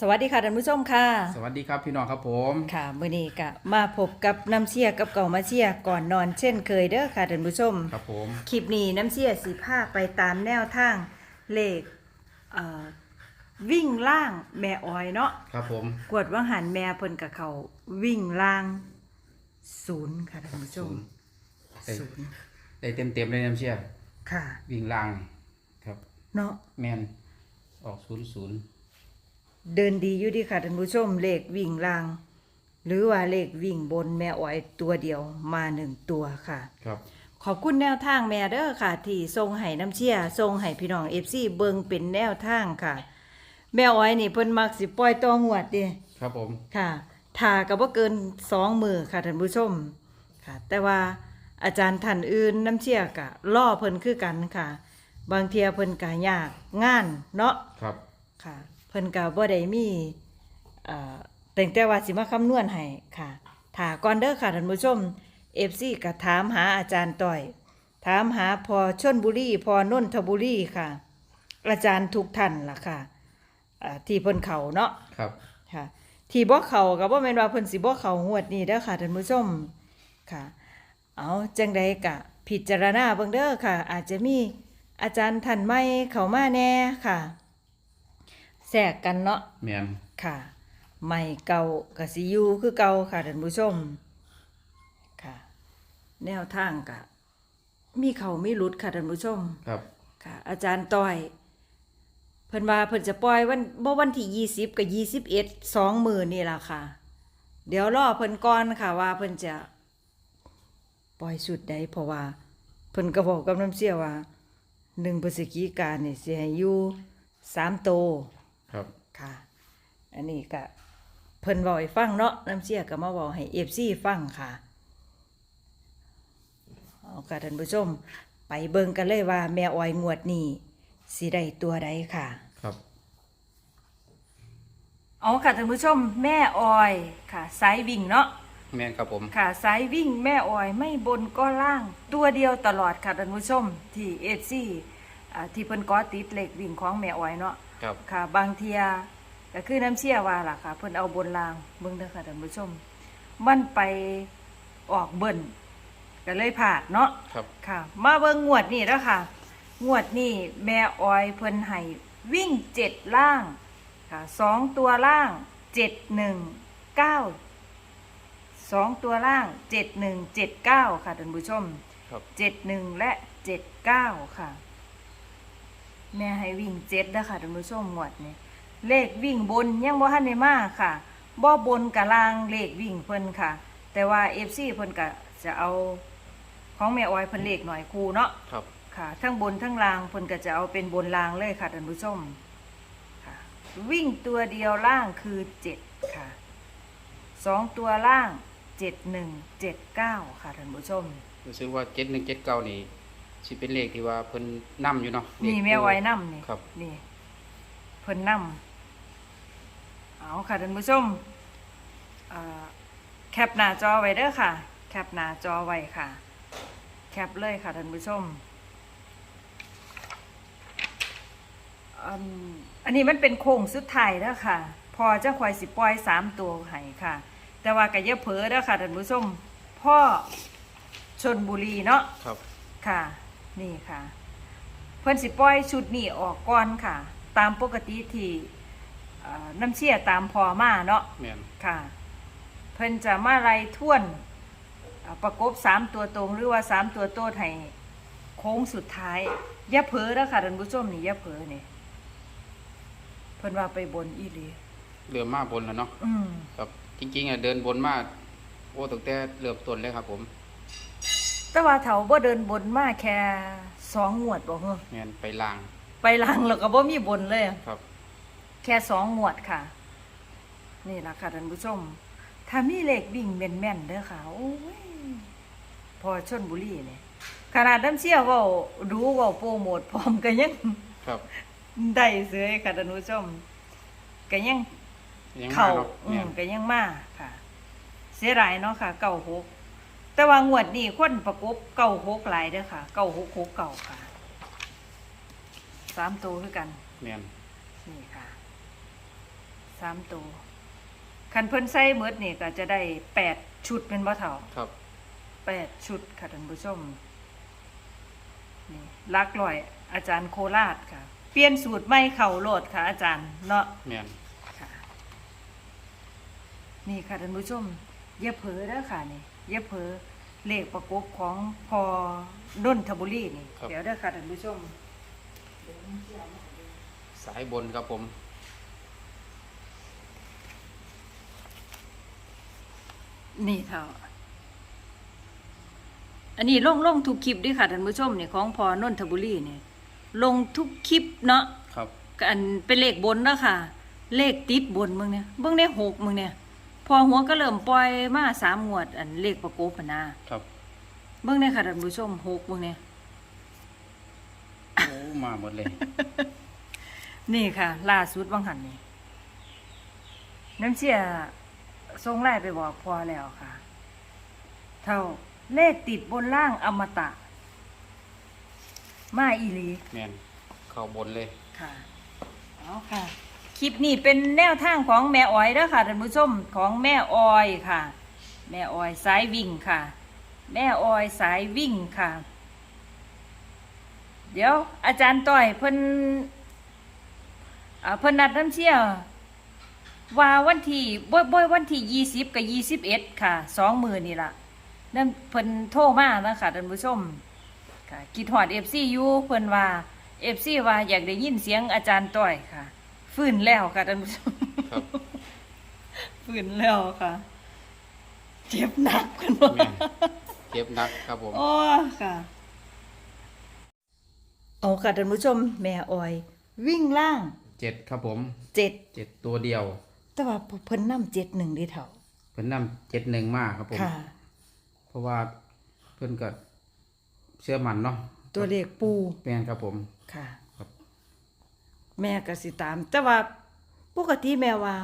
สวัสดีค่ะท่านผู้ชมค่ะ สวัสดีครับพี่น้องครับผมค่ะมื้อนี้ก็มาพบกับน้ำเชียกับเก่ามาเชียก่อนนอนเช่นเคยเด้อค่ะท่านผู้ชมครับผมคลิปนี้น้ำเชียสิพาไปตามแนวทางเลขเอ่อวิ่งล่างแม่ออยเนาะครับผมกวดว่างหันแม่เพิ่นกับเขาวิ่งล่างศูนย์ค่ะท่านผู้ชมได้ศูนย์ได้เต็มเต็มๆเลยน้ำเชี่ยค่ะ วิ่งลางครับเนาะแมนออกศูนย์ศูนย์ เดินดีอยู่ดีค่ะท่านผู้ชมเลขวิ่งล่าง หรือว่าเลขวิ่งบนแม่ออยตัวเดียวมาหนึ่งตัวค่ะ ครับ ขอบคุณแนวทางแม่เด้อค่ะ ที่ทรงให้น้ำเชี่ยทรงให้พี่น้องเอฟซีเบิงเป็นแนวทางค่ะ แม่อ้อยนี่เพิ่นมักสิปล่อยตัวงวดเดิครับผม ค่ะทาก็บ่เกินสองมือค่ะท่านผู้ชมค่ะ แต่ว่าอาจารย์ท่านอื่นน้ำเชี่ยกะล่อเพิ่นคือกันค่ะ บางเทียเพิ่นกะยากงานเนาะครับ ค่ะ เพิ่นกะบ่ได้มีเอ่อแต่งแต่ว่าสิมาคำนวณให้ค่ะถาก่อนเด้อค่ะท่านผู้ชม FC ก็ถามหาอาจารย์ต้อย ถามหาพอชนบุรีพอนนทบุรีค่ะ อาจารย์ทุกท่านล่ะค่ะอ่าที่เพิ่นเขาเนาะ ครับ ค่ะที่บ่เขาก็บ่แม่นว่าเพิ่นสิบ่เขางวดนี้เด้อค่ะท่านผู้ชมค่ะ เอาจังใดกะ พิจารณาเบิ่งเด้อค่ะ อาจจะมีอาจารย์ท่านใหม่เข้ามาแน่ค่ะ แทรกกันเนาะแมนค่ะใหม่เก่ากับซียูคือเก่าค่ะท่านผู้ชม ค่ะ แนวทางกะมีเขามีหลุดค่ะท่านผู้ชม ครับ ค่ะ อาจารย์ต้อย เพิ่นว่าเพิ่นจะปล่อยวันบ่วันที่ยี่สิบกับยี่สิบเอ็ดสองมือนี่ล่ะค่ะ เดี๋ยวรอเพิ่นก่อนค่ะว่าเพิ่นจะ ปล่อยสุดใดเพราะว่า เพิ่นก็บอกกับน้ำเสียว่าหนึ่งพฤศจิกายนนี่สิให้อยู่สามโต ครับ ค่ะ อันนี้ก็เพิ่นบอกให้ฟังเนาะน้ำเชี่ยก็มาบอกให้เอฟซีฟังค่ะเอาค่ะท่านผู้ชมไปเบิ่งกันเลยว่า แม่ออยงวดนี้สิได้ตัวใดค่ะ ครับ เอาค่ะท่านผู้ชมแม่ออยค่ะสายวิ่งเนาะแมนครับผม ค่ะสายวิ่งแม่ออยไม่บนก็ล่างตัวเดียวตลอดค่ะท่านผู้ชมที่เอฟซีที่เพิ่นก็ติดเหล็กวิ่งของแม่ออยเนาะ ครับ ค่ะ บางเทียก็คือน้ำเชี่ยว่าล่ะค่ะ เพิ่นเอาบนรางเบิ่งเด้อค่ะท่านผู้ชม มันไปออกเบิ่นก็เลยผ่าดเนาะครับ ค่ะ มาเบิ่งงวดนี่แล้วค่ะ งวดนี่แม่ออยเพิ่นให้วิ่งเจ็ดล่างค่ะสองตัวล่างเจ็ดหนึ่งเก้าสองตัวล่างเจ็ดหนึ่งเจ็ดเก้าค่ะท่านผู้ชมครับ เจ็ดหนึ่งและเจ็ดเก้าค่ะ แม่ให้วิ่งเจ็ดนะคะท่านผู้ชมหมวดนี่เลขวิ่งบนยังบ่ทันได้มาค่ะบ่บนกับล่างเลขวิ่งเพิ่นค่ะ แต่ว่า FC เพิ่นก็จะเอาของแม่ออยเพิ่นเลขหน่อยคูเนาะครับ ค่ะทั้งบนทั้งล่างเพิ่นก็จะเอาเป็นบนล่างเลยค่ะท่านผู้ชมค่ะ วิ่งตัวเดียวล่างคือเจ็ดค่ะสองตัวล่างเจ็ดหนึ่งเจ็ดเก้าค่ะท่านผู้ชมรู้สึกว่าเจ็ดหนึ่งเจ็ดเก้านี่ สิเป็นเลขที่ว่าเพิ่นนํอยู่เนาะเลขนี่แม่ไว้นำนี่ครับ นี่เพิ่นนำเอาค่ะท่านผู้ชมอ่าแคปหน้าจอไว้เด้อค่ะ แคปหน้าจอไว้ค่ะ แคปเลยค่ะท่านผู้ชมอันอันนี้มันเป็นโค้งสุดท้ายเด้อค่ะ พอจะคอยสิปล่อยสามตัวให้ค่ะ แต่ว่าก็อย่าเผลอเด้อค่ะท่านผู้ชมพ่อชนบุรีเนาะครับ ค่ะ นี่ค่ะ เพิ่นสิปล่อยชุดนี้ออกก่อนค่ะ ตามปกติที่เอ่อน้ำเชี่ยตามพอมาเนาะ แมนค่ะ เพิ่นจะมาไล่ท่วนเอ่อประกบสามตัวตรงหรือว่าสามตัวโต้ให้โค้งสุดท้ายอย่าเผลอแล้วค่ะท่านผู้ชมนี่อย่าเผลอนี่เพิ่นว่าไปบนอีหลีเรือมาบนแล้วเนาะอืม ครับจริงๆอะเดินบนมาโอ้ตั้งแต่เริ่มต้นเลยครับผม แต่ว่าเถาบ่เดินบนมาแค่สองงวดบ่เหรอแมนไปลางไปหลังแล้วก็บ่มีบนเลย ครับแค่สองหมวดค่ะ นี่ล่ะค่ะท่านผู้ชม ถ้ามีเลขวิ่งแม่นๆเด้อค่ะ โอ้ย พอชนบุรีเนี่ยขนาดน้ำเชี่ยวเว่ารู้เว่าโปรโมทพร้อมกันยัง ครับได้เสือค่ะท่านผู้ชมก็ยังยังมาเข่าเนาะอืแมมนก็ยังมาค่ะ เสียหลายเนาะค่ะเก่าหก แต่ว่างวดนี้คนประกบเก่าหกหลายเด้อค่ะเก่าหกหกเก่าค่ะสามตัวคือกันแมนนี่ค่ะสามตัวคันเพิ่นใส่หมดนี่ก็จะได้แปดชุดเป็นบ่เท่าครับแปดชุดค่ะท่านผู้ชมนี่ลักลอยอาจารย์โคราชค่ะ เปลี่ยนสูตรไม่เข่าโลดค่ะ อาจารย์เนาะแม่นค่ะ นี่ค่ะท่านผู้ชมอย่าเผลอเด้อค่ะนี่ อย่าเผลอเลขประกบของพอดนทบุรีนี่เดี๋ยวเด้อค่ะท่านผู้ชมสายบนครับผมนี่เท่า อันนี้ลงลงทุกคลิปด้วยค่ะท่านผู้ชมนี่ของพอนนทบุรีนี่ลงทุกคลิปเนาะ ครับ ก็อันเป็นเลขบนแล้วค่ะ เลขติดบนมึงเนี่ยเบิ่งได้หกมึงเนี่ย พอหัวก็เริ่มปล่อยมาสามงวด อันเลขประกบพนนะครับ เบิ่งได้ค่ะท่านผู้ชมหกมึงเนี่ยโอ้มาหมดเลย นี่ค่ะ ล่าสุดวังหันนี่น้ำเชี่ยส่งไล่ไปบอกพอแล้วค่ะ เท่าเลขติดบนล่างอมตะ มาอีหลี แม่นเข้าบนเลยค่ะ เอาค่ะ คลิปนี้เป็นแนวทางของแม่อ้อยเด้อค่ะท่านผู้ชมของแม่ออยค่ะ แม่ออยสายวิ่งค่ะ แม่ออยสายวิ่งค่ะ เดี๋ยวอาจารย์ต้อยเพิ่นเพิ่นนัดน้ำเชี่ยวว่าวันที่บ่บ่วันที่ยี่สิบกับยี่สิบเอ็ดค่ะสองมือนี่ละนั่นเพิ่นโทรมานะค่ะท่านผู้ชมค่ะกิดหอดเอฟซียูเพิ่นว่าเอฟซีว่าอยากได้ยินเสียงอาจารย์ต้อยค่ะ ฟื้นแล้วค่ะท่านผู้ชมครับ ฟื้นแล้วค่ะ เจ็บหนักกันว่าแม่นเจ็บหนักครับผม โอ้ค่ะ เอาค่ะท่านผู้ชม แม่ออย วิ่งล่างเจ็ดครับผม เจ็ดเจ็ดตัวเดียว แต่ว่าเพิ่นนํเจ็ดหนึ่งดีเถ่าเพิ่นนำเจ็ดหนึ่งมาครับผม ค่ะ เพราะว่าเพิ่นก็เชื่อมันเนาะตัวเลขปูแม่นครับผม ค่ะครับ แม่ก็สิตาม แต่ว่าปกติแม่ว่า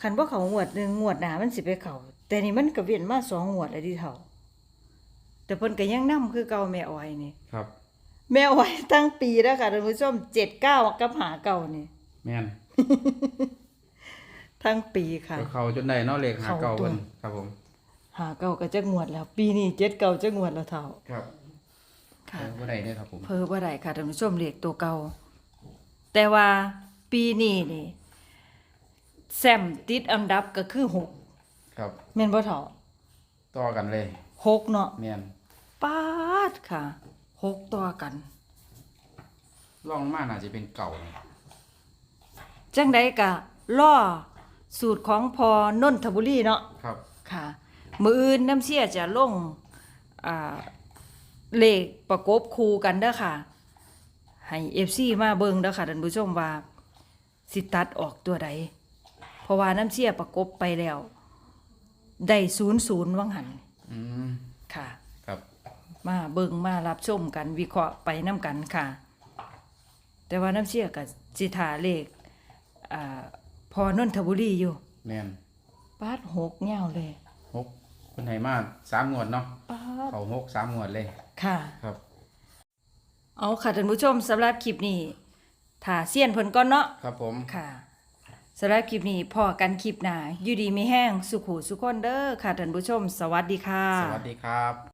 คันบ่เขางวดหนึงงวดหน้ามันสิไปเขาแต่นี่มันก็เวียนมาสองงวดแล้วดิเฒ่าแต่เพิ่นก็ยังนํคือเก่าแม่อ้อยนี่ครับ แม่อ้อยตั้งปีแล้วค่ะท่านผู้ชม79กับหาเก่านี่แม่นทั้งปีค่ะก็เข้าจนได้เนาะเลขหาเก่าเข้าตัวเพิ่นครับผมหาเก่าก็จะงวดแล้ว ปีนี้เจ็ดเก่าจะงวดแล้วเฒ่าครับค่ะเออบ่ได้เด้อครับผมเพิ่บ่ได้ค่ะท่านผู้ชมเลขตัวเก่า แต่ว่าปีนี้นี่แซมติดอันดับก็คือหกครับแม่นบ่เฒ่าต่อกันเลยหกเนาะแม่นปาดค่ะหกต่อกันลองมาน่าจะเป็นเก่านี่จังใดกะล่อสูตรของพอนนทบุรีเนาะครับ ค่ะ มืออื่นน้ำเชี่ยจะลงอ่าเลขประกบคู่กันเด้อค่ะ ให้เอฟซีมาเบิ่งเด้อค่ะท่านผู้ชมว่า สิตัดออกตัวใดเพราะว่าน้ำเชี่ยประกบไปแล้ว ได้ศูนย์ศูนย์วังหันอืมค่ะ ครับมาเบิ่งมารับชมกันวิเคราะห์ไปน้ำกันค่ะ แต่ว่าน้ำเชี่ยกับจิทาเลขอ่าพอนนทบุรีอยู่แม่นปาดหกเงาวเลยหกเพิ่นให้มาสามงวดเนาะปาดเขาหกสามงวดเลย ค่ะ ครับ เอาค่ะท่านผู้ชมสำหรับคลิปนี้ถ้าเสียนเพิ่นก่อนเนาะครับผม ค่ะสำหรับคลิปนี้พอกันคลิปหน้าอยู่ดีมีแห้งสุขุสุขคนเด้อค่ะท่านผู้ชม สวัสดีค่ะ สวัสดีครับ